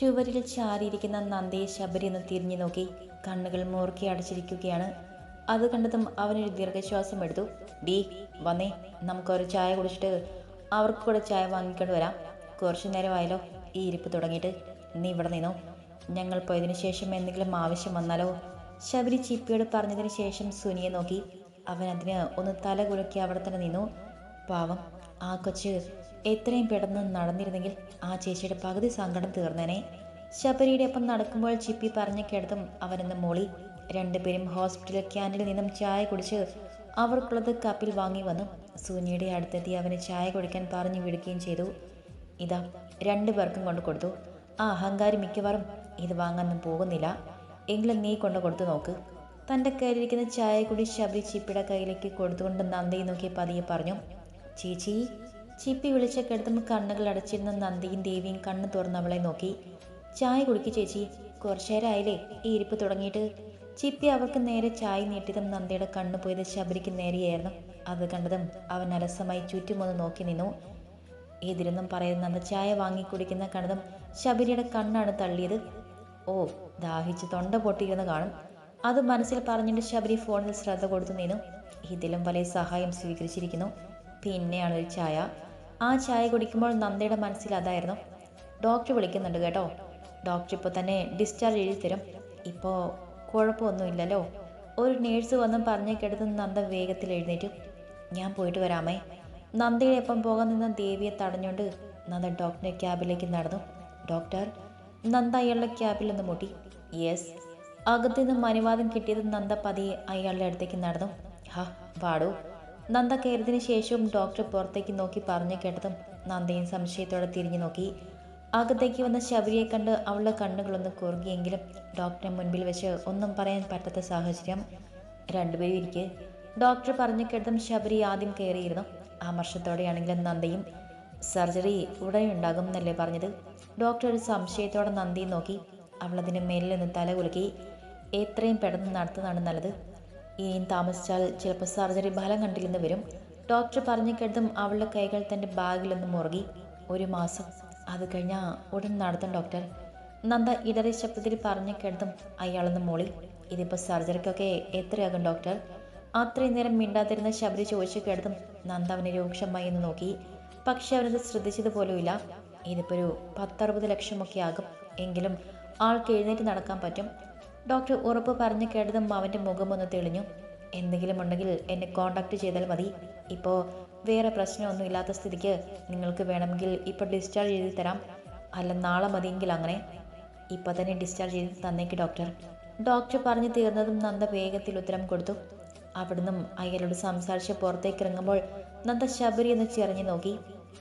ചുവരിൽ ചാരിയിരിക്കുന്ന നന്ദയെ ശബരി ഒന്ന് തിരിഞ്ഞു നോക്കി കണ്ണുകൾ മൂർക്കി അടച്ചിരിക്കുകയാണ്. അത് കണ്ടതും അവനൊരു ദീർഘശ്വാസം എടുത്തു. ഡി വന്നേ നമുക്കൊരു ചായ കുടിച്ചിട്ട് അവർക്ക് കൂടെ ചായ വാങ്ങിക്കൊണ്ട് വരാം. കുറച്ചു നേരമായാലോ ഈ ഇരിപ്പ് തുടങ്ങിയിട്ട്. നീ ഇവിടെ നിന്നോ. ഞങ്ങൾ പോയതിനു ശേഷം എന്തെങ്കിലും ആവശ്യം വന്നാലോ? ശബരി ചിപ്പിയോട് പറഞ്ഞതിന് ശേഷം സുനിയെ നോക്കി. അവൻ അതിന് ഒന്ന് തല കുലക്കി അവിടെ തന്നെ നിന്നു. പാവം. ആ കൊച്ച് എത്രയും പെട്ടെന്ന് നടന്നിരുന്നെങ്കിൽ ആ ചേച്ചിയുടെ പകുതി സങ്കടം തീർന്നേനെ. ശബരിയുടെ ഒപ്പം നടക്കുമ്പോൾ ചിപ്പി പറഞ്ഞ കിടത്തും അവനെന്ന് മോളി രണ്ടുപേരും ഹോസ്പിറ്റൽ ക്യാനിൽ നിന്നും ചായ കുടിച്ച് അവർക്കുള്ളത് കപ്പിൽ വാങ്ങി വന്നു. സൂനിയുടെ അടുത്തെത്തി അവന് ചായ കുടിക്കാൻ പറഞ്ഞു വിടുകയും ചെയ്തു. ഇതാ രണ്ടു പേർക്കും കൊണ്ടു കൊടുത്തു. ആ അഹങ്കാരി മിക്കവാറും ഇത് വാങ്ങാനൊന്നും പോകുന്നില്ല. എങ്കിലും നീ കൊണ്ടു കൊടുത്തു നോക്ക്. തന്റെ കയ്യിലിരിക്കുന്ന ചായ കുടി ശബരി ചിപ്പിയുടെ കയ്യിലേക്ക് കൊടുത്തുകൊണ്ട് നന്ദി നോക്കി പതിയെ പറഞ്ഞു. ചേച്ചി. ചിപ്പി വിളിച്ച കിടത്തും കണ്ണുകൾ അടച്ചിരുന്ന നന്ദിയും ദേവിയും കണ്ണ് തുറന്ന് അവളെ നോക്കി. ചായ കുടിക്കു ചേച്ചി. കുറച്ചേരായില്ലേ ഈ ഇരിപ്പ് തുടങ്ങിയിട്ട്. ചിപ്പി അവർക്ക് നേരെ ചായ നീട്ടിയതും നന്ദിയുടെ കണ്ണു പോയത് ശബരിക്ക് നേരെയായിരുന്നു. അത് കണ്ടതും അവൻ അലസമായി ചുറ്റുമൊന്ന് നോക്കി നിന്നു. എതിരൊന്നും പറയുന്ന നന്ദ. ചായ വാങ്ങി കുടിക്കുന്ന കണ്ടതും ശബരിയുടെ കണ്ണാണ് തള്ളിയത്. ഓ ദാഹിച്ച് തൊണ്ട പൊട്ടിയിരുന്ന് കാണും. അത് മനസ്സിൽ പറഞ്ഞിട്ട് ശബരി ഫോണിൽ ശ്രദ്ധ കൊടുത്തു നിന്നു. ഇതിലും വലിയ സഹായം സ്വീകരിച്ചിരിക്കുന്നു. പിന്നെയാണ് ഒരു ചായ. ആ ചായ കുടിക്കുമ്പോൾ നന്ദയുടെ മനസ്സിൽ അതായിരുന്നു. ഡോക്ടർ വിളിക്കുന്നുണ്ട് കേട്ടോ. ഡോക്ടർ ഇപ്പോൾ തന്നെ ഡിസ്ചാർജ് എഴുതി തരും. ഇപ്പോൾ കുഴപ്പമൊന്നുമില്ലല്ലോ. ഒരു നേഴ്സ് വന്ന് പറഞ്ഞേക്കെടുത്ത് നന്ദ വേഗത്തിൽ എഴുന്നേറ്റു. ഞാൻ പോയിട്ട് വരാമേ. നന്ദയുടെ ഒപ്പം പോകാൻ നിന്ന ദേവിയെ തടഞ്ഞുകൊണ്ട് നന്ദ ഡോക്ടറെ ക്യാബിലേക്ക് നടന്നു. ഡോക്ടർ നന്ദ അയാളുടെ ക്യാബിൽ നിന്ന് മുട്ടി. യെസ്. അകത്തു നിന്നും അനുവാദം കിട്ടിയത് നന്ദ പതിയെ അയാളുടെ അടുത്തേക്ക് നടന്നു. ഹാ വാടൂ. നന്ദ കയറിയതിന് ശേഷവും ഡോക്ടർ പുറത്തേക്ക് നോക്കി പറഞ്ഞു കേട്ടതും നന്ദയും സംശയത്തോടെ തിരിഞ്ഞു നോക്കി. അകത്തേക്ക് വന്ന ശബരിയെ കണ്ട് അവളുടെ കണ്ണുകളൊന്ന് കുറുകിയെങ്കിലും ഡോക്ടറെ മുൻപിൽ വെച്ച് ഒന്നും പറയാൻ പറ്റാത്ത സാഹചര്യം. രണ്ടുപേരും ഇരിക്കെ. ഡോക്ടർ പറഞ്ഞു കേട്ടതും ശബരി ആദ്യം കയറിയിരുന്നു. ആമർഷത്തോടെയാണെങ്കിലും നന്ദയും സർജറി ഉടനെ ഉണ്ടാകും എന്നല്ലേ പറഞ്ഞത്. ഡോക്ടർ ഒരു സംശയത്തോടെ നന്ദിയും നോക്കി. അവളതിന് മേലിൽ നിന്ന് തല കുലുക്കി. എത്രയും പെട്ടെന്ന് നടത്തുന്നതാണ് നല്ലത്. ഇനിയും താമസിച്ചാൽ ചിലപ്പോൾ സർജറി ഫലം കണ്ടില്ലെന്ന് വരും ഡോക്ടർ പറഞ്ഞു കേട്ടതും അവളുടെ കൈകൾ തന്റെ ബാഗിലൊന്ന് മുറുകി. ഒരു മാസം. അത് കഴിഞ്ഞാൽ ഉടൻ നടത്തും ഡോക്ടർ. നന്ദ ഇടറി ശബ്ദത്തിൽ പറഞ്ഞു കേട്ടതും അയാളൊന്ന് മോളി. ഇതിപ്പോൾ സർജറിക്കൊക്കെ എത്രയാകും ഡോക്ടർ? അത്രയും നേരം മിണ്ടാതിരുന്ന ശബരി ചോദിച്ചു കേട്ടതും നന്ദ അവനെ രൂക്ഷമായി എന്ന് നോക്കി. പക്ഷെ അവനത് ശ്രദ്ധിച്ചത് പോലുമില്ല ഇതിപ്പോൾ ഒരു പത്തറുപത് ലക്ഷമൊക്കെ ആകും. എങ്കിലും ആൾക്ക് എഴുന്നേറ്റ് നടക്കാൻ പറ്റും. ഡോക്ടർ ഉറപ്പ് പറഞ്ഞു കേട്ടതും അവന്റെ മുഖമൊന്ന് തെളിഞ്ഞു. എന്തെങ്കിലും ഉണ്ടെങ്കിൽ എന്നെ കോണ്ടാക്ട് ചെയ്താൽ മതി. ഇപ്പോൾ വേറെ പ്രശ്നമൊന്നും ഇല്ലാത്ത സ്ഥിതിക്ക് നിങ്ങൾക്ക് വേണമെങ്കിൽ ഇപ്പോൾ ഡിസ്ചാർജ് ചെയ്ത് തരാം. അല്ല നാളെ മതിയെങ്കിൽ അങ്ങനെ. ഇപ്പോൾ തന്നെ ഡിസ്ചാർജ് ചെയ്ത് തന്നേക്ക് ഡോക്ടർ. ഡോക്ടർ പറഞ്ഞു തീർന്നതും നന്ദ വേഗത്തിൽ ഉത്തരം കൊടുത്തു. അവിടുന്ന് അയാളോട് സംസാരിച്ച് പുറത്തേക്ക് ഇറങ്ങുമ്പോൾ നന്ദ ശബരി എന്ന് ചെറിഞ്ഞു നോക്കി.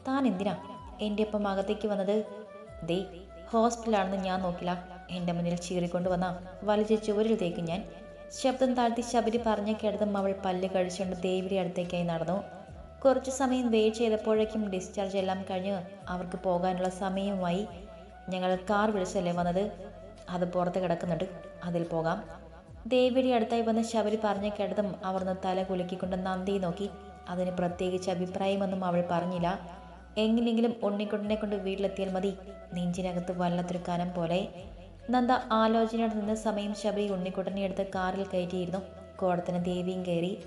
താൻ എന്തിനാ? എന്റെ ഒപ്പം അകത്തേക്ക് വന്നത്? ദേ ഹോസ്പിറ്റലാണെന്ന് ഞാൻ നോക്കില്ല. എന്റെ മുന്നിൽ ചീറിക്കൊണ്ടു വന്ന വലിച്ച ചുവരിൽ തേക്കും ഞാൻ. ശബ്ദം താഴ്ത്തി ശബരി പറഞ്ഞ കേടതും അവൾ പല്ല് കഴിച്ചുകൊണ്ട് ദേവിയുടെ അടുത്തേക്കായി നടന്നു. കുറച്ചു സമയം വെയിറ്റ് ചെയ്തപ്പോഴേക്കും ഡിസ്ചാർജ് എല്ലാം കഴിഞ്ഞ് അവർക്ക് പോകാനുള്ള സമയവുമായി ഞങ്ങൾ കാർ വിളിച്ചല്ലേ വന്നത്? അത് പുറത്ത് കിടക്കുന്നുണ്ട്. അതിൽ പോകാം. ദേവിയുടെ അടുത്തായി വന്ന് ശബരി പറഞ്ഞ കിടതും അവർന്ന് തല കുലുക്കിക്കൊണ്ട് നന്ദി നോക്കി. അതിന് പ്രത്യേകിച്ച് അഭിപ്രായമൊന്നും അവൾ പറഞ്ഞില്ല. എങ്ങനെയെങ്കിലും ഉണ്ണിക്കുട്ടനെ കൊണ്ട് വീട്ടിലെത്തിയാൽ മതി. നെഞ്ചിനകത്ത് വല്ലത്തൊരു കനം പോലെ. നന്ദ ആലോചനയോടെ നിന്ന് സമയം ശബരി ഉണ്ണിക്കുട്ടനെ എടുത്ത് കാറിൽ കയറ്റിയിരുന്നു. കോടത്തിന് ദേവിയും കയറി.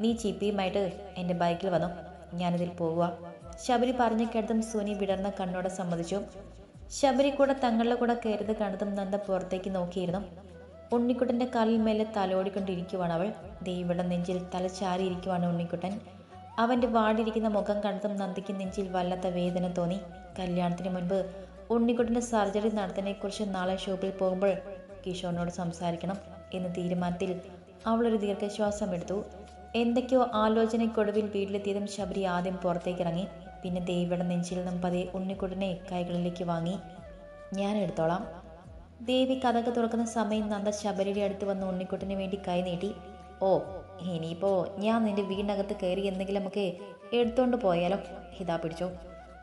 നീ ചിപ്പിയുമായിട്ട് എന്റെ ബൈക്കിൽ വന്നു. ഞാനിതിൽ പോവുക. ശബരി പറഞ്ഞു കേട്ടതും സുനി വിടർന്ന കണ്ണോടെ സമ്മതിച്ചു. ശബരി കൂടെ തങ്ങളുടെ കൂടെ കയറിയത് കണ്ടതും നന്ദ പുറത്തേക്ക് നോക്കിയിരുന്നു. ഉണ്ണിക്കുട്ടന്റെ കാലിൽ മേലെ തലോടിക്കൊണ്ടിരിക്കുവാണ് അവൾ. ദേവിയുടെ നെഞ്ചിൽ തല ചാരിയിരിക്കുവാണ് ഉണ്ണിക്കുട്ടൻ. അവന്റെ വാടിയിരിക്കുന്ന മുഖം കണ്ടതും നന്ദിക്ക് നെഞ്ചിൽ വല്ലാത്ത വേദന തോന്നി. കല്യാണത്തിന് മുൻപ് ഉണ്ണിക്കുട്ടന്റെ സർജറി നടത്തുന്നതിനെക്കുറിച്ച് നാളെ ഷോപ്പിൽ പോകുമ്പോൾ കിഷോറിനോട് സംസാരിക്കണം എന്ന തീരുമാനത്തിൽ അവളൊരു ദീർഘശ്വാസം എടുത്തു. എന്തൊക്കെയോ ആലോചനയ്ക്കൊടുവിൽ വീട്ടിലെത്തിയതും ശബരി ആദ്യം പുറത്തേക്ക് ഇറങ്ങി പിന്നെ ദേവിയുടെ നെഞ്ചിൽ നിന്നും പതിയെ ഉണ്ണിക്കുട്ടനെ കൈകളിലേക്ക് വാങ്ങി. ഞാൻ എടുത്തോളാം. ദേവി കഥക തുറക്കുന്ന സമയം നന്ദ ശബരിയുടെ അടുത്ത് വന്ന് ഉണ്ണിക്കുട്ടന് വേണ്ടി കൈ നീട്ടി. ഓ ഇനിയിപ്പോൾ ഞാൻ നിന്റെ വീടിനകത്ത് കയറി എന്തെങ്കിലുമൊക്കെ എടുത്തോണ്ട് പോയാലോ? ഇതാ പിടിച്ചോ.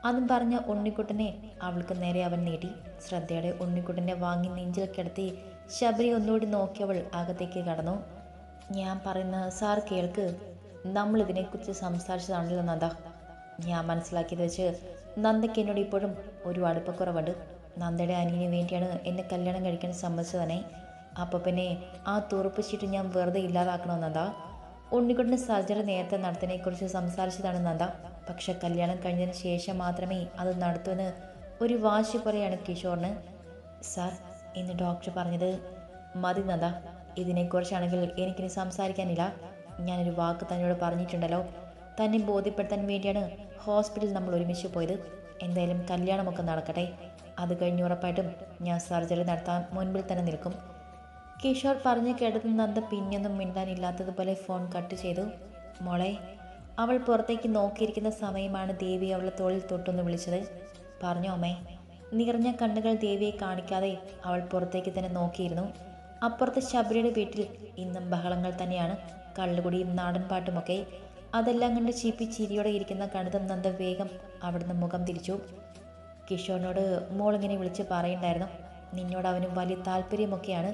അതും പറഞ്ഞ ഉണ്ണിക്കുട്ടനെ അവൾക്ക് നേരെ അവൻ നീട്ടി ശ്രദ്ധയോടെ ഉണ്ണിക്കുട്ടനെ വാങ്ങി നെഞ്ചിൽ കിടത്തി ശബരി ഒന്നുകൂടി നോക്കിയവൾ അകത്തേക്ക് കടന്നു. ഞാൻ പറയുന്ന സാർ കേൾക്ക്. നമ്മൾ ഇതിനെക്കുറിച്ച് സംസാരിച്ചതാണല്ലോ നന്ദ. ഞാൻ മനസ്സിലാക്കിയത് വെച്ച് നന്ദയ്ക്ക് എന്നോട് ഇപ്പോഴും ഒരു അടുപ്പക്കുറവുണ്ട് നന്ദയുടെ അനിയന് വേണ്ടിയാണ് എന്നെ കല്യാണം കഴിക്കാൻ സമ്മതിച്ചതനെ അപ്പോൾ പിന്നെ ആ തുറപ്പ് ചീട്ട് ഞാൻ വെറുതെ ഇല്ലാതാക്കണമെന്നതാ ഉണ്ണിക്കുട്ടിന്റെ സർജറി നേരത്തെ നടത്തിനെക്കുറിച്ച് സംസാരിച്ചതാണ് നന്ദ. പക്ഷെ കല്യാണം കഴിഞ്ഞതിന് ശേഷം മാത്രമേ അത് നടത്തുമെന്ന് ഒരു വാശി പോലെയാണ് കിഷോറിന്. സാർ ഇന്ന് ഡോക്ടർ പറഞ്ഞത് മതി നന്ദ. ഇതിനെക്കുറിച്ചാണെങ്കിൽ എനിക്കിനി സംസാരിക്കാനില്ല. ഞാനൊരു വാക്ക് തന്നോട് പറഞ്ഞിട്ടുണ്ടല്ലോ. തന്നെ ബോധ്യപ്പെടുത്താൻ വേണ്ടിയാണ് ഹോസ്പിറ്റലിൽ നമ്മൾ ഒരുമിച്ച് പോയത്. എന്തായാലും കല്യാണമൊക്കെ നടക്കട്ടെ. അത് കഴിഞ്ഞ് ഉറപ്പായിട്ടും ഞാൻ സർജറി നടത്താൻ മുൻപിൽ തന്നെ നിൽക്കും. കിഷോർ പറഞ്ഞു കേട്ടത് നന്ദ പിന്നൊന്നും മിണ്ടാനില്ലാത്തതുപോലെ ഫോൺ കട്ട് ചെയ്തു. മോളെ അവൾ പുറത്തേക്ക് നോക്കിയിരിക്കുന്ന സമയമാണ് ദേവി അവളെ തോളിൽ തൊട്ടൊന്ന് വിളിച്ചത്. പറഞ്ഞു അമ്മേ. നിറഞ്ഞ കണ്ണുകൾ ദേവിയെ കാണിക്കാതെ അവൾ പുറത്തേക്ക് തന്നെ നോക്കിയിരുന്നു. അപ്പുറത്തെ ശബരിയുടെ വീട്ടിൽ ഇന്നും ബഹളങ്ങൾ തന്നെയാണ്. കള്ളുകുടിയും നാടൻപാട്ടുമൊക്കെ. അതെല്ലാം കണ്ട് ചീപ്പി ചിരിയോടെ ഇരിക്കുന്ന കണിതം നന്ദ വേഗം അവിടുന്ന് മുഖം തിരിച്ചു. കിഷോറിനോട് മോളിങ്ങനെ വിളിച്ച് പറയണ്ടായിരുന്നു നിന്നോട് അവനും വലിയ താല്പര്യമൊക്കെയാണ്.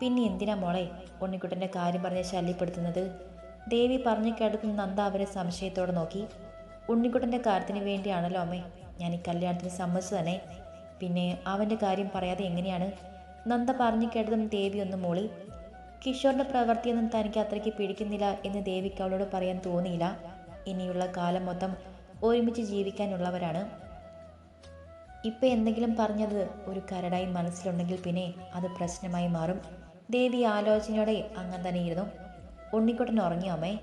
പിന്നെ എന്തിനാ മോളെ? ഉണ്ണിക്കുട്ടന്റെ കാര്യം പറഞ്ഞ് ശല്യപ്പെടുത്തുന്നത്. ദേവി പറഞ്ഞു കേട്ടത് നന്ദ അവരെ സംശയത്തോടെ നോക്കി. ഉണ്ണിക്കുട്ടന്റെ കാര്യത്തിന് വേണ്ടിയാണല്ലോ അമ്മേ ഞാൻ ഈ കല്യാണത്തിന് സമ്മതിച്ചു തന്നെ. പിന്നെ അവന്റെ കാര്യം പറയാതെ എങ്ങനെയാണ്? നന്ദ പറഞ്ഞു കേട്ടതും ദേവി ഒന്ന് മൂളി. കിഷോറിന്റെ പ്രവൃത്തിയൊന്നും തനിക്ക് അത്രയ്ക്ക് പിടിക്കുന്നില്ല എന്ന് ദേവിക്ക് അവളോട് പറയാൻ തോന്നിയില്ല. ഇനിയുള്ള കാലം മൊത്തം ഒരുമിച്ച് ജീവിക്കാനുള്ളവരാണ്. ഇപ്പം എന്തെങ്കിലും പറഞ്ഞത് ഒരു കരടായി മനസ്സിലുണ്ടെങ്കിൽ പിന്നെ അത് പ്രശ്നമായി മാറും. ദേവി ആലോചനയോടെ അങ്ങനെ തന്നെ ഇരുന്നു ഉണ്ണിക്കുട്ടൻ ഉറങ്ങിയോ അമ്മേ.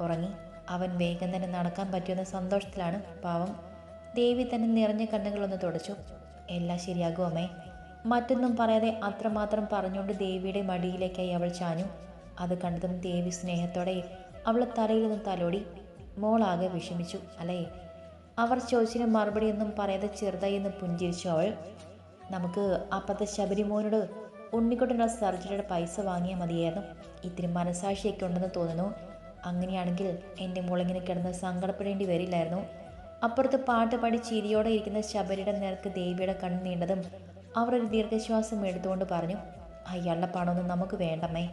ഉറങ്ങി. അവൻ വേഗം തന്നെ നടക്കാൻ പറ്റുമെന്ന സന്തോഷത്തിലാണ് പാവം. ദേവി തന്നെ നിറഞ്ഞ കണ്ണുകളൊന്ന് തുടച്ചു. എല്ലാം ശരിയാകും അമ്മേ. മറ്റൊന്നും പറയാതെ അത്രമാത്രം പറഞ്ഞുകൊണ്ട് ദേവിയുടെ മടിയിലേക്കായി അവൾ ചാഞ്ഞു. അത് കണ്ടതും ദേവി സ്നേഹത്തോടെ അവളെ തലയിൽ നിന്ന് തലോടി. മോളാകെ വിഷമിച്ചു അല്ലേ? അവർ ചോദിച്ചതിന് മറുപടിയൊന്നും പറയാതെ ചെറുതായി എന്ന് പുഞ്ചിരിച്ചു അവൾ. നമുക്ക് അപ്പത്തെ ശബരിമോനോട് ഉണ്ണിക്കുട്ടനുള്ള സർജറിയുടെ പൈസ വാങ്ങിയാൽ മതിയായിരുന്നു. ഇത്തിരി മനസാക്ഷിയൊക്കെ ഉണ്ടെന്ന് തോന്നുന്നു. അങ്ങനെയാണെങ്കിൽ എന്റെ മോളിങ്ങനെ കിടന്ന് സങ്കടപ്പെടേണ്ടി വരില്ലായിരുന്നു. അപ്പുറത്ത് പാട്ട് പാടി ചിരിയോടെ ഇരിക്കുന്ന ശബരിയുടെ നേർക്ക് ദേവിയുടെ കണ്ണ് നീണ്ടതും അവർ ഒരു ദീർഘശ്വാസം എടുത്തുകൊണ്ട് പറഞ്ഞു അയാളുടെ പണമൊന്നും നമുക്ക് വേണ്ടമ്മേ.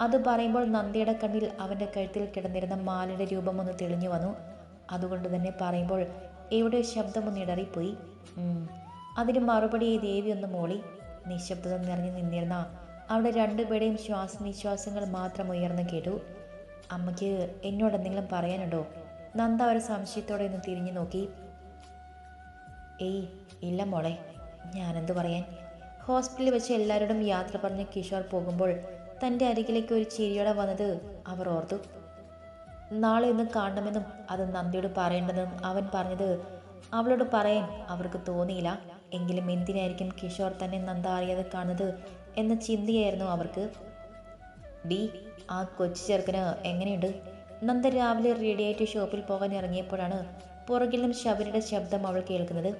അത് പറയുമ്പോൾ നന്ദിയുടെ കണ്ണിൽ അവന്റെ കഴുത്തിൽ കിടന്നിരുന്ന മാലയുടെ രൂപമൊന്ന് തെളിഞ്ഞു വന്നു. അതുകൊണ്ട് തന്നെ പറയുമ്പോൾ എവിടെ ശബ്ദമൊന്ന് ഇടറിപ്പോയി. ഉം. അതിന് മറുപടി ദേവി ഒന്ന് മോളി നിശബ്ദത നിറഞ്ഞു നിന്നിരുന്ന അവിടെ രണ്ടുപേരുടെയും ശ്വാസനിശ്വാസങ്ങൾ മാത്രം ഉയർന്നു കേട്ടു. അമ്മയ്ക്ക് എന്നോട് എന്തെങ്കിലും പറയാനുണ്ടോ? നന്ദ ഒരു സംശയത്തോടെ ഒന്ന് തിരിഞ്ഞു നോക്കി. ഏയ് ഇല്ല മോളെ ഞാനെന്ത് പറയാൻ? ഹോസ്പിറ്റലിൽ വെച്ച് എല്ലാവരോടും യാത്ര പറഞ്ഞ് കിഷോർ പോകുമ്പോൾ തന്റെ അരികിലേക്ക് ഒരു ചിരിയോടെ വന്നത് അവർ ഓർത്തു. നാളെ ഒന്ന് കാണണമെന്നും അത് നന്ദിയോട് പറയേണ്ടതെന്നും അവൻ പറഞ്ഞത് അവളോട് പറയാൻ അവർക്ക് തോന്നിയില്ല. എങ്കിലും എന്തിനായിരിക്കും കിഷോർ തന്നെ നന്ദ അറിയാതെ കാണുന്നത് എന്ന ചിന്തയായിരുന്നു അവർക്ക്. ഡി ആ കൊച്ചു ചെറുക്കന് എങ്ങനെയുണ്ട്? നന്ദ രാവിലെ റെഡിയായിട്ട് ഷോപ്പിൽ പോകാൻ ഇറങ്ങിയപ്പോഴാണ് നിന്നും ശബരിയുടെ ശബ്ദം അവൾ കേൾക്കുന്നത്.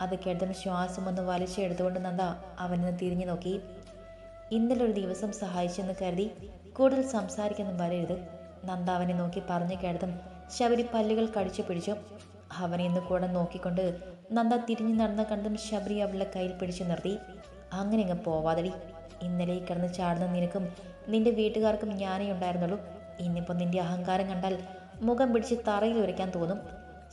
അത് കേട്ടതിന് ശ്വാസം ഒന്ന് വലിച്ചെടുത്തുകൊണ്ട് നന്ദ അവനെ തിരിഞ്ഞു നോക്കി. ഇന്നലെ ഒരു ദിവസം സഹായിച്ചെന്ന് കരുതി കൂടുതൽ സംസാരിക്കുന്നു വരരുത്. നന്ദ അവനെ നോക്കി പറഞ്ഞു കേട്ടതും ശബരി പല്ലുകൾ കടിച്ചു പിടിച്ചു. അവനെ ഇന്ന് കൂടെ നോക്കിക്കൊണ്ട് നന്ദ തിരിഞ്ഞു നടന്ന കണ്ടും ശബരി അവളുടെ കയ്യിൽ പിടിച്ചു നിർത്തി. അങ്ങനെ അങ്ങ് പോവാതടി. ഇന്നലെ കിടന്ന് ചാടുന്ന നിനക്കും നിന്റെ വീട്ടുകാർക്കും ഞാനേ ഉണ്ടായിരുന്നുള്ളൂ. ഇന്നിപ്പോൾ നിന്റെ അഹങ്കാരം കണ്ടാൽ മുഖം പിടിച്ച് തറയിൽ ഉരയ്ക്കാൻ തോന്നും.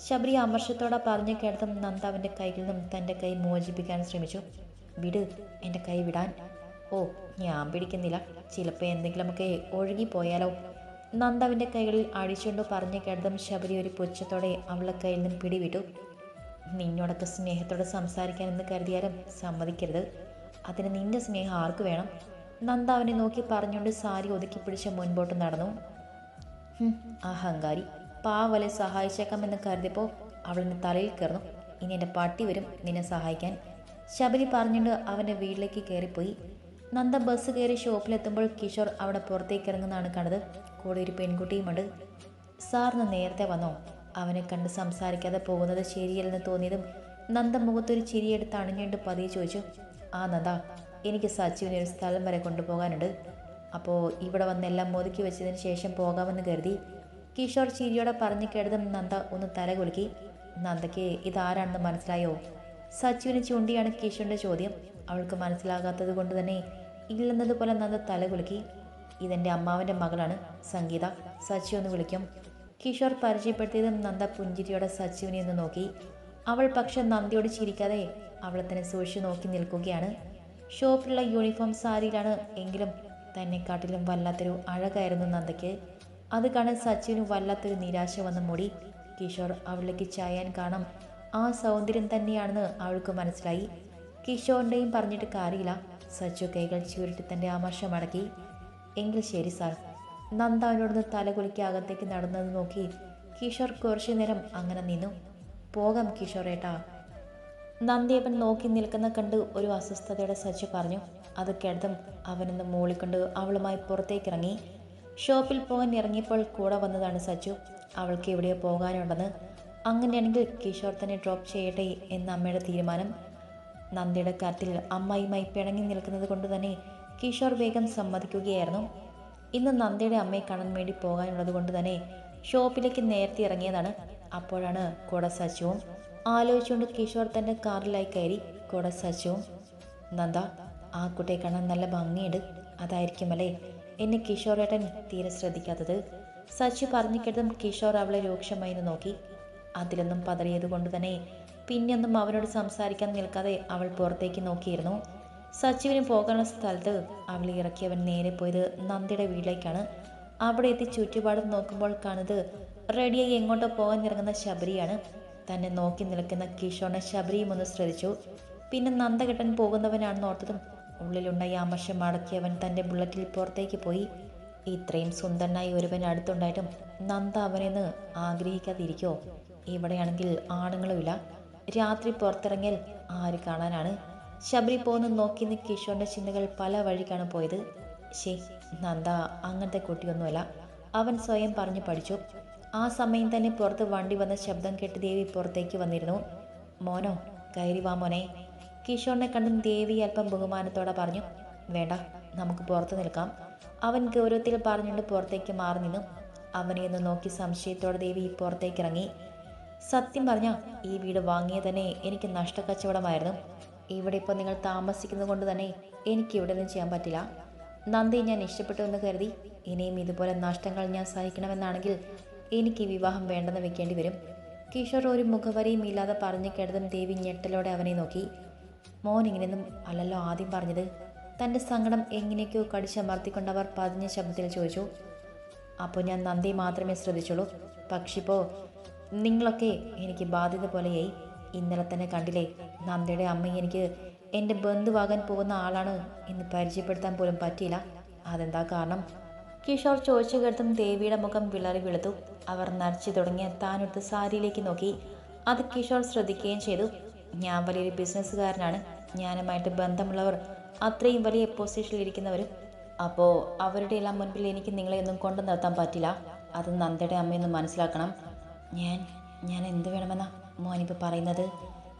ശബരി അമർഷത്തോടെ പറഞ്ഞു കേട്ടതും നന്ദ അവന്റെ കയ്യിൽ നിന്നും തന്റെ കൈ മോചിപ്പിക്കാൻ ശ്രമിച്ചു. വിട് എന്റെ കൈ വിടാൻ. ഓ ഞാൻ പിടിക്കുന്നില്ല. ചിലപ്പോൾ എന്തെങ്കിലുമൊക്കെ ഒഴുകിപ്പോയാലോ. നന്ദ അവന്റെ കൈകളിൽ അടിച്ചുകൊണ്ട് പറഞ്ഞു കേട്ടതും ശബരി ഒരു പുച്ഛത്തോടെ അവളുടെ കയ്യിൽ നിന്നും പിടിവിട്ടു. നിന്നോടൊക്കെ സ്നേഹത്തോടെ സംസാരിക്കാനെന്ന് കരുതിയാലും സമ്മതിക്കരുത്. അതിന് നിന്റെ സ്നേഹം ആർക്ക് വേണം? നന്ദ അവനെ നോക്കി പറഞ്ഞുകൊണ്ട് സാരി ഒതുക്കി പിടിച്ച മുൻപോട്ട് നടന്നു. അഹങ്കാരി. പാവലെ സഹായിച്ചേക്കാമെന്ന് കരുതിയപ്പോൾ അവളിന് തലയിൽ കയറുന്നു. ഇനി എന്റെ പട്ടി വരും നിന്നെ സഹായിക്കാൻ. ശബരി പറഞ്ഞുകൊണ്ട് അവന്റെ വീട്ടിലേക്ക് കയറിപ്പോയി. നന്ദ ബസ് കയറി ഷോപ്പിലെത്തുമ്പോൾ കിഷോർ അവിടെ പുറത്തേക്ക് ഇറങ്ങുന്നതാണ് കണ്ടത്. കൂടെ ഒരു പെൺകുട്ടിയുമുണ്ട്. സാറിന് നേരത്തെ വന്നോ? അവനെ കണ്ട് സംസാരിക്കാതെ പോകുന്നത് ശരിയല്ലെന്ന് തോന്നിയതും നന്ദ മുഖത്തൊരു ചിരിയെടുത്ത് അണിഞ്ഞുകൊണ്ട് പതിയെ ചോദിച്ചു ആ നന്ദ എനിക്ക് സച്ചുവിനെ ഒരു സ്ഥലം വരെ കൊണ്ടുപോകാനുണ്ട്. അപ്പോൾ ഇവിടെ വന്നെല്ലാം ഒതുക്കി വെച്ചതിന് ശേഷം പോകാമെന്ന് കരുതി. കിഷോർ ചിരിയോടെ പറഞ്ഞു കേട്ടതും നന്ദ ഒന്ന് തല കുലുക്കി നന്ദയ്ക്ക് ഇതാരാണെന്ന് മനസ്സിലായോ? സച്ചുവിനെ ചൂണ്ടിയാണ് കിഷോറിന്റെ ചോദ്യം. അവൾക്ക് മനസ്സിലാകാത്തത് കൊണ്ട് തന്നെ ഇല്ലെന്നതുപോലെ നന്ദ തല കുലുക്കി. ഇതെന്റെ അമ്മാവന്റെ മകളാണ് സംഗീത. സച്ചു എന്ന് വിളിക്കും. കിഷോർ പരിചയപ്പെടുത്തിയതും നന്ദ പുഞ്ചിരിയോടെ സച്ചുവിനെ ഒന്ന് നോക്കി. അവൾ പക്ഷെ നന്ദിയോട് ചിരിക്കാതെ അവളെ തന്നെ സൂക്ഷിച്ചു നോക്കി നിൽക്കുകയാണ്. ഷോപ്പിലുള്ള യൂണിഫോം സാരിയിലാണ് എങ്കിലും തന്നെക്കാട്ടിലും വല്ലാത്തൊരു അഴകായിരുന്നു നന്ദയ്ക്ക്. അത് കാണാൻ സച്ചിന് വല്ലാത്തൊരു നിരാശ വന്ന് മൂടി. കിഷോർ അവളിലേക്ക് ചായാൻ കാണാം ആ സൗന്ദര്യം തന്നെയാണെന്ന് അവൾക്ക് മനസ്സിലായി. കിഷോറിന്റെയും പറഞ്ഞിട്ട് കാര്യമില്ല. സച്ചു കൈകൾ ചുരുട്ടി തന്റെ ആമർഷം അടക്കി. എങ്കിൽ ശരി സാർ. നന്ദ അവനോടൊന്ന് തലകുലിക്ക് അകത്തേക്ക് നടന്നത് നോക്കി കിഷോർ കുറച്ചു നേരം അങ്ങനെ നിന്നു. പോകാം കിഷോറേട്ടാ. നന്ദിയപ്പൻ നോക്കി നിൽക്കുന്ന കണ്ട് ഒരു അസ്വസ്ഥതയുടെ സച്ചു പറഞ്ഞു അത് കേട്ടതും അവനൊന്ന് മൂളിക്കൊണ്ട് അവളുമായി പുറത്തേക്കിറങ്ങി. ഷോപ്പിൽ പോകാൻ ഇറങ്ങിയപ്പോൾ കൂടെ വന്നതാണ് സച്ചു. അവൾക്ക് എവിടെയോ പോകാനുണ്ടെന്ന്. അങ്ങനെയാണെങ്കിൽ കിഷോർ തന്നെ ഡ്രോപ്പ് ചെയ്യട്ടെ എന്ന അമ്മയുടെ തീരുമാനം. നന്ദിയുടെ കാര്യത്തിൽ അമ്മായിയുമായി പിണങ്ങി നിൽക്കുന്നത് കൊണ്ട് തന്നെ കിഷോർ വേഗം സമ്മതിക്കുകയായിരുന്നു. ഇന്ന് നന്ദിയുടെ അമ്മയെ കാണാൻ വേണ്ടി പോകാനുള്ളത് കൊണ്ട് തന്നെ ഷോപ്പിലേക്ക് നേരത്തെ ഇറങ്ങിയതാണ്. അപ്പോഴാണ് കുട സച്ചുവും ആലോചിച്ചുകൊണ്ട് കിഷോർ തന്റെ കാറിലായി കയറി കുട സച്ചുവും നന്ദ ആ കുട്ടിയെ കാണാൻ നല്ല ഭംഗിയുണ്ട്. അതായിരിക്കുമല്ലേ? എന്നെ കിഷോറേട്ടൻ തീരെ ശ്രദ്ധിക്കാത്തത്. സച്ചു പറഞ്ഞു കേട്ടതും കിഷോർ അവളെ രൂക്ഷമായി നോക്കി. അതിലൊന്നും പതറിയത് കൊണ്ട് തന്നെ പിന്നെയൊന്നും അവനോട് സംസാരിക്കാൻ നിൽക്കാതെ അവൾ പുറത്തേക്ക് നോക്കിയിരുന്നു. സച്ചുവിന് പോകാനുള്ള സ്ഥലത്ത് അവൾ ഇറക്കിയവൻ നേരെ പോയത് നന്ദിയുടെ വീട്ടിലേക്കാണ്. അവിടെ എത്തി ചുറ്റുപാടും നോക്കുമ്പോൾ കാണുന്നത് റെഡിയായി എങ്ങോട്ടോ പോകാൻ ഇറങ്ങുന്ന ശബരിയാണ്. തന്നെ നോക്കി നിൽക്കുന്ന കിഷോറിനെ ശബരിയും ഒന്ന് ശ്രദ്ധിച്ചു. പിന്നെ നന്ദ കെട്ടാൻ പോകുന്നവനാണെന്ന് ഓർത്തതും ഉള്ളിലുണ്ടായ ആമർഷം മടക്കിയവൻ തന്റെ ബുള്ളറ്റിൽ പുറത്തേക്ക് പോയി. ഇത്രയും സുന്ദരനായി ഒരുവൻ അടുത്തുണ്ടായിട്ടും നന്ദ അവനെന്ന് ആഗ്രഹിക്കാതിരിക്കോ ഇവിടെയാണെങ്കിൽ ആണുങ്ങളുമില്ല. രാത്രി പുറത്തിറങ്ങിയാൽ ആര് കാണാനാണ്? ശബരി പോന്ന് നോക്കി നിന്ന് കിഷോറിന്റെ ചിന്തകൾ പല വഴിക്കാണ് പോയത്. ശേ നന്ദ അങ്ങനത്തെ കുട്ടിയൊന്നുമല്ല. അവൻ സ്വയം പറഞ്ഞു പഠിച്ചു. ആ സമയം തന്നെ പുറത്ത് വണ്ടി വന്ന ശബ്ദം കേട്ട് ദേവി പുറത്തേക്ക് വന്നിരുന്നു. മോനോ കയറി വാ മോനെ. കിഷോറിനെ കണ്ടും ദേവി അല്പം ബഹുമാനത്തോടെ പറഞ്ഞു വേണ്ട നമുക്ക് പുറത്ത് നിൽക്കാം. അവൻ ഗൗരവത്തിൽ പറഞ്ഞുകൊണ്ട് പുറത്തേക്ക് മാറി നിന്നു. അവനെ ഒന്ന് നോക്കി സംശയത്തോടെ ദേവി പുറത്തേക്ക് ഇറങ്ങി സത്യം പറഞ്ഞ ഈ വീട് വാങ്ങിയ തന്നെ എനിക്ക് നഷ്ടക്കച്ചവടമായിരുന്നു. ഇവിടെ ഇപ്പോൾ നിങ്ങൾ താമസിക്കുന്നത് കൊണ്ട് തന്നെ എനിക്ക് ഇവിടെ ഒന്നും ചെയ്യാൻ പറ്റില്ല. നന്ദി ഞാൻ ഇഷ്ടപ്പെട്ടു എന്ന് കരുതി ഇനിയും ഇതുപോലെ നഷ്ടങ്ങൾ ഞാൻ സഹിക്കണമെന്നാണെങ്കിൽ എനിക്ക് വിവാഹം വേണ്ടെന്ന് വെക്കേണ്ടി വരും. കിഷോർ ഒരു മുഖവരിയും ഇല്ലാതെ പറഞ്ഞു കേട്ടതും ദേവി ഞെട്ടലോടെ അവനെ നോക്കി. മോൻ ഇങ്ങനെയൊന്നും അല്ലല്ലോ ആദ്യം പറഞ്ഞത്. തന്റെ സങ്കടം എങ്ങനെയൊക്കെയോ കടിച്ചമർത്തിക്കൊണ്ട് അവർ പതിഞ്ഞ ശബ്ദത്തിൽ ചോദിച്ചു. അപ്പോൾ ഞാൻ നന്ദി മാത്രമേ ശ്രദ്ധിച്ചുള്ളൂ. പക്ഷിപ്പോൾ നിങ്ങളൊക്കെ എനിക്ക് ബാധ്യത പോലെയായി. ഇന്നലെ തന്നെ കണ്ടില്ലേ? നന്ദയുടെ അമ്മ എനിക്ക് എന്റെ ബന്ധുവാകാൻ പോകുന്ന ആളാണ് എന്ന് പരിചയപ്പെടുത്താൻ പോലും പറ്റിയില്ല. അതെന്താ കാരണം? കിഷോർ ചോദിച്ചു കേട്ടും ദേവിയുടെ മുഖം വിളറി വെളുത്തു. അവർ നരച്ചു തുടങ്ങിയ താനെടുത്ത് സാരിയിലേക്ക് നോക്കി. അത് കിഷോർ ശ്രദ്ധിക്കുകയും ചെയ്തു. ഞാൻ വലിയൊരു ബിസിനസ്സുകാരനാണ്. ഞാനുമായിട്ട് ബന്ധമുള്ളവർ അത്രയും വലിയ പൊസിഷനിൽ ഇരിക്കുന്നവരും. അപ്പോൾ അവരുടെ എല്ലാം മുൻപിൽ എനിക്ക് നിങ്ങളെ ഒന്നും കൊണ്ടു നിർത്താൻ പറ്റില്ല. അത് നന്ദയുടെ അമ്മയൊന്ന് മനസ്സിലാക്കണം. ഞാൻ ഞാൻ എന്ത് വേണമെന്നാ? മോനിപ്പോൾ പറയുന്നത്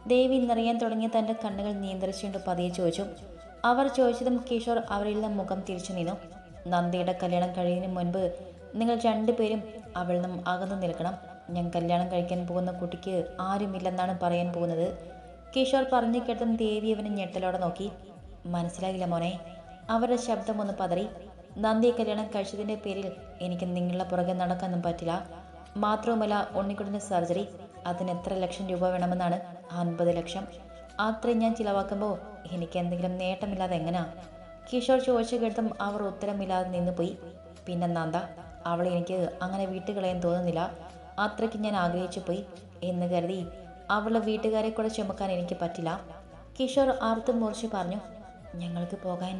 ദേവി നിറയാൻ തുടങ്ങിയ തന്റെ കണ്ണുകൾ നിയന്ത്രിച്ചുകൊണ്ട് പതിയെ ചോദിച്ചു. അവർ ചോദിച്ചതും കിഷോർ അവരിൽ നിന്ന് മുഖം തിരിച്ചു നിന്നു. നന്ദിയുടെ കല്യാണം കഴിയുന്നതിന് മുൻപ് നിങ്ങൾ രണ്ടുപേരും അവളിൽ നിന്നും അകന്നു നിൽക്കണം. ഞാൻ കല്യാണം കഴിക്കാൻ പോകുന്ന കുട്ടിക്ക് ആരുമില്ലെന്നാണ് പറയാൻ പോകുന്നത്. കിഷോർ പറഞ്ഞു കേട്ടതും ദേവി അവനെ ഞെട്ടലോടെ നോക്കി. മനസ്സിലായില്ല മോനെ. അവരുടെ ശബ്ദം ഒന്ന് പതറി. നന്ദിയെ കല്യാണം കഴിച്ചതിന്റെ പേരിൽ എനിക്ക് നിങ്ങളുടെ പുറകെ നടക്കാനൊന്നും പറ്റില്ല. മാത്രവുമല്ല ഉണ്ണിക്കുടിന്റെ സർജറി. അതിന് എത്ര ലക്ഷം രൂപ വേണമെന്നാണ് അൻപത് ലക്ഷം. അത്രയും ഞാൻ ചിലവാക്കുമ്പോൾ എനിക്ക് എന്തെങ്കിലും നേട്ടമില്ലാതെ എങ്ങനാ? കിഷോർ ചോദിച്ചു കേട്ടും അവർ ഉത്തരമില്ലാതെ നിന്ന് പോയി. പിന്നെ നന്ദ അവളെ എനിക്ക് അങ്ങനെ വീട്ടുകളയാൻ തോന്നുന്നില്ല. അത്രയ്ക്ക് ഞാൻ ആഗ്രഹിച്ചു പോയി എന്ന് കരുതി അവളുടെ വീട്ടുകാരെ കൂടെ ചുമക്കാൻ എനിക്ക് പറ്റില്ല. കിഷോർ ആർത്തും മുറിച്ച് പറഞ്ഞു ഞങ്ങൾക്ക് പോകാൻ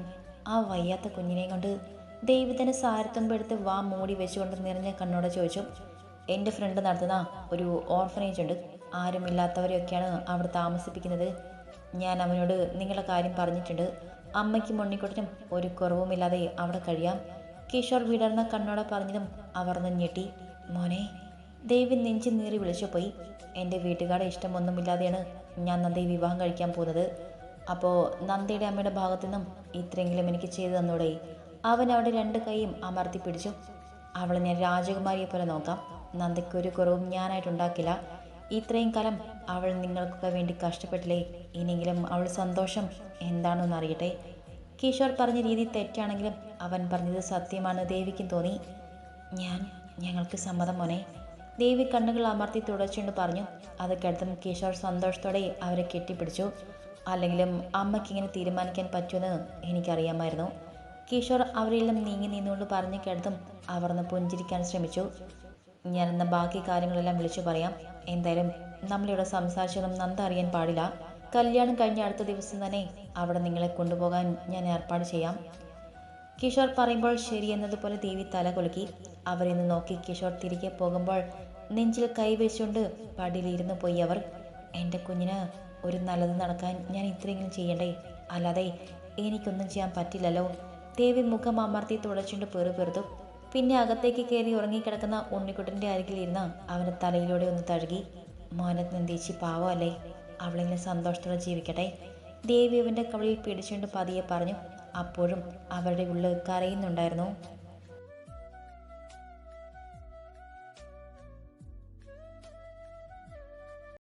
ആ വയ്യാത്ത കുഞ്ഞിനെ കൊണ്ട് ദൈവത്തിന് സാരത്തുമ്പെടുത്ത് വാ മൂടി വെച്ചുകൊണ്ട് നിറഞ്ഞ കണ്ണോടെ ചോദിച്ചു. എന്റെ ഫ്രണ്ട് നടത്തുന്ന ഒരു ഓർഫനേജ് ഉണ്ട്. ആരുമില്ലാത്തവരെയൊക്കെയാണ് അവിടെ താമസിപ്പിക്കുന്നത്. ഞാൻ അവനോട് നിങ്ങളുടെ കാര്യം പറഞ്ഞിട്ടുണ്ട്. അമ്മയ്ക്കും ഉണ്ണിക്കുട്ടനും ഒരു കുറവുമില്ലാതെ അവിടെ കഴിയാം. കിഷോർ വിടർന്ന കണ്ണോടെ പറഞ്ഞതും അവർ ഞെട്ടി. മോനെ ദേവി നെഞ്ചി നീറി വിളിച്ചു പോയി. എന്റെ വീട്ടുകാരുടെ ഇഷ്ടമൊന്നുമില്ലാതെയാണ് ഞാൻ നന്ദയെ വിവാഹം കഴിക്കാൻ പോകുന്നത്. അപ്പോൾ നന്ദയുടെ അമ്മയുടെ ഭാഗത്തു നിന്നും ഇത്രയെങ്കിലും എനിക്ക് ചെയ്തു തന്നൂടെ. അവൻ അവിടെ രണ്ട് കൈയും അമർത്തി പിടിച്ചു. അവളെ ഞാൻ രാജകുമാരിയെ പോലെ നോക്കാം. നന്ദയ്ക്ക് ഒരു കുറവും ഞാനായിട്ടുണ്ടാക്കില്ല. ഇത്രയും കാലം അവൾ നിങ്ങൾക്കൊക്കെ വേണ്ടി കഷ്ടപ്പെട്ടില്ലേ? ഇനിയെങ്കിലും അവൾ സന്തോഷം എന്താണെന്ന് അറിയട്ടെ കിഷോർ പറഞ്ഞ രീതി തെറ്റാണെങ്കിലും അവൻ പറഞ്ഞത് സത്യമാണ് ദേവിക്കും തോന്നി. ഞാൻ ഞങ്ങൾക്ക് സമ്മതം മോനെ. ദേവി കണ്ണുകൾ അമർത്തി തുടച്ചുകൊണ്ട് പറഞ്ഞു. അത് കേട്ടതും കിഷോർ സന്തോഷത്തോടെ അവരെ കെട്ടിപ്പിടിച്ചു. അല്ലെങ്കിലും അമ്മയ്ക്ക് ഇങ്ങനെ തീരുമാനിക്കാൻ പറ്റുമെന്ന് എനിക്കറിയാമായിരുന്നു. കിഷോർ അവരെല്ലാം നീങ്ങി നിന്നുകൊണ്ട് പറഞ്ഞു കേട്ടതും അവർന്ന് പുഞ്ചിരിക്കാൻ ശ്രമിച്ചു. ഞാനെന്ന ബാക്കി കാര്യങ്ങളെല്ലാം വിളിച്ചു പറയാം. എന്തായാലും നമ്മളിവിടെ സംസാരിച്ചതും നന്ദ അറിയാൻ പാടില്ല. കല്യാണം കഴിഞ്ഞ അടുത്ത ദിവസം തന്നെ അവിടെ നിങ്ങളെ കൊണ്ടുപോകാൻ ഞാൻ ഏർപ്പാട് ചെയ്യാം. കിഷോർ പറയുമ്പോൾ ശരി എന്നതുപോലെ ദേവി തല കുലുക്കി. അവരിന്ന് നോക്കി കിഷോർ തിരികെ പോകുമ്പോൾ നെഞ്ചിൽ കൈവച്ചുകൊണ്ട് പടിയിലിരുന്ന് പോയി അവർ. എന്റെ കുഞ്ഞിന് ഒരു നല്ലത് നടക്കാൻ ഞാൻ ഇത്രയെങ്കിലും ചെയ്യണ്ടേ? അല്ലാതെ എനിക്കൊന്നും ചെയ്യാൻ പറ്റില്ലല്ലോ. ദേവി മുഖം അമർത്തി തുടച്ചുകൊണ്ട് പെറു പെറുത്തു. പിന്നെ അകത്തേക്ക് കയറി ഉറങ്ങിക്കിടക്കുന്ന ഉണ്ണിക്കുട്ടന്റെ അരികിലിരുന്ന് അവന്റെ തലയിലൂടെ ഒന്ന് തഴുകി മോനത്ത് നന്ദിച്ച് പാവമല്ലേ അവളിങ്ങനെ സന്തോഷത്തോടെ ജീവിക്കട്ടെ. ദേവി അവന്റെ കവളിൽ പിടിച്ചുകൊണ്ട് പതിയെ പറഞ്ഞു അപ്പോഴും അവരുടെ ഉള്ളിൽ കരയുന്നുണ്ടായിരുന്നു.